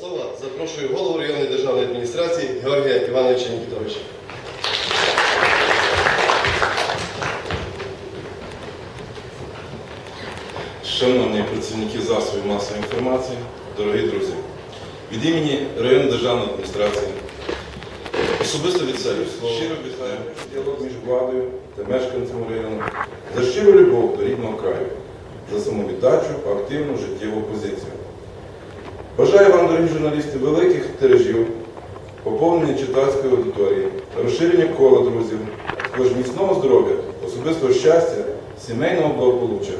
слова запрошую голову районної державної адміністрації Георгія Івановича Нікітовича. Шановні працівники засобів масової інформації, дорогі друзі, від імені районної державної адміністрації особисто від себе щиро вітаю діалог між владою та мешканцями району за щиру любов до рідного краю, за самовіддачу, активну життєву позицію. Бажаю вам, дорогі журналісти, великих тиражів, поповнення читацької аудиторії, розширення кола друзів, також міцного здоров'я, особистого щастя, сімейного благополуччя,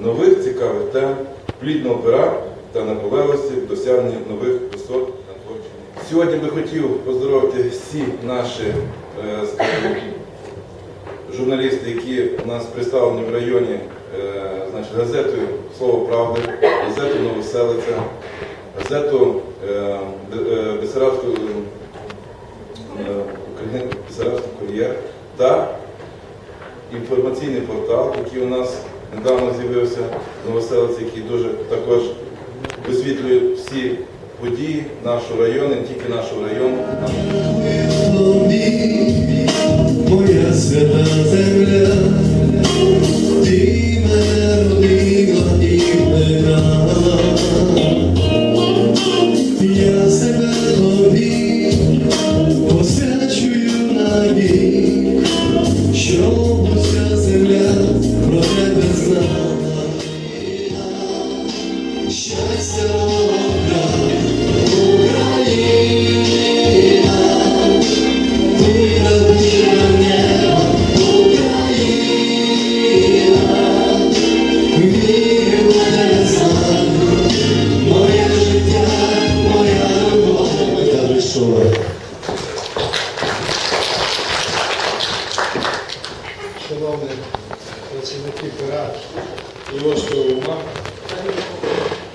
нових цікавих тем, плідного пера та наполеглості в досягненні нових висот на творчому. Сьогодні би хотів поздоровити всі наші, е, скажімо, журналісти, які у нас представлені в районі е, значить, газетою Слово правди, газету Новоселиця, газету е, е, Бесарабську е, кур'єр та інформаційний портал, який у нас недавно з'явився новоселиці, який дуже також висвітлює всі події нашого району, не тільки нашого району. Шановні працівники пера Івоського ума,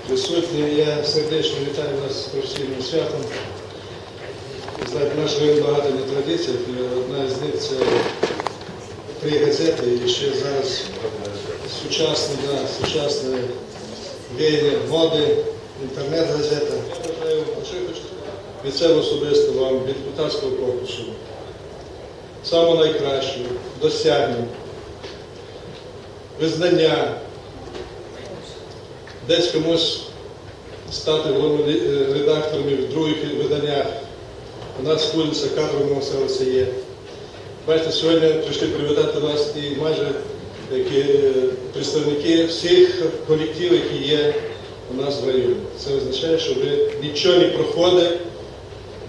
присутні, я сердечно вітаю вас з професійним святом. Знаєте, наш район багато на традиціях, одна з них це три газети, і ще зараз сучасне, да, сучасне веяння моди, інтернет-газета. Я від себе особисто вам, від депутатського корпусу самого найкращого, досягнень, визнання, десь комусь стати головним е, редактором в других виданнях. У нас вулиця кадрового селиця є. Бачите, сьогодні прийшли привітати вас і майже які, е, представники всіх колективів, які є у нас в районі. Це означає, що ви нічого не проходить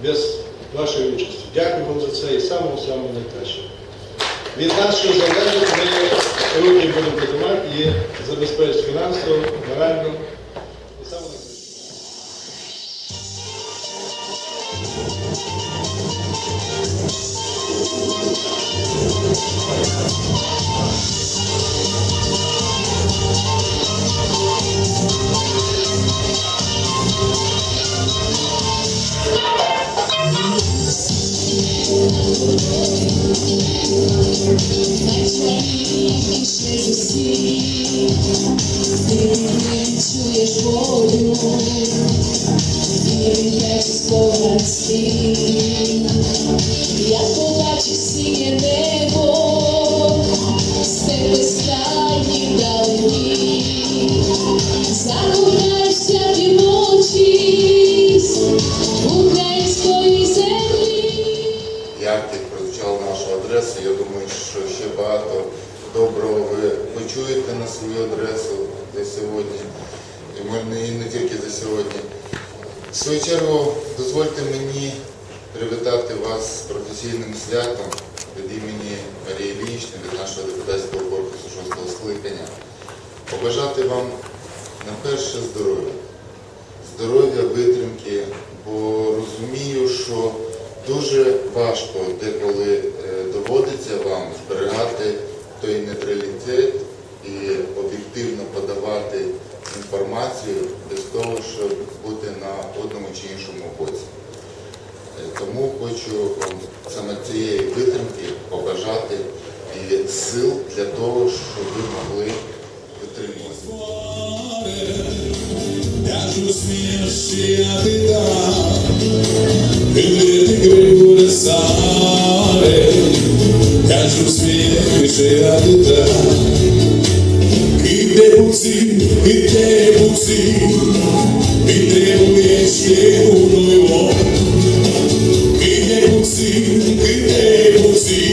без вашої участі. Дякую вам за це і самого-самого найкращого. Від нашої залежить, ми руки будемо працювати і забезпечити фінансово, морально і саме. Чуєш волю, і не спогад свій. Я побачу синє небо, з тебе скрайні вдалині. Загуляйся в ночі з української землі. як ти прозвучала нашу адресу. Я думаю, що ще багато доброго ви почуєте на свою адресу за сьогодні. І не, тільки за сьогодні. В свою чергу дозвольте мені привітати вас з професійним святом від імені Марії Іллічни, від нашого депутатського корпусу шостого скликання. Побажати вам на перше здоров'я здоров'я, витримки, бо розумію, що дуже важко деколи е, доводиться вам зберігати той нейтралітет і об'єктивно подавати інформацію без того, щоб бути на одному чи іншому боці. Е, Тому хочу саме цієї витримки побажати і сил для того, щоб ви могли витримувати. Кажу сміх, а ти там, Іде буці, іде буці, Підтримує ще уною, Іде буці, іде буці,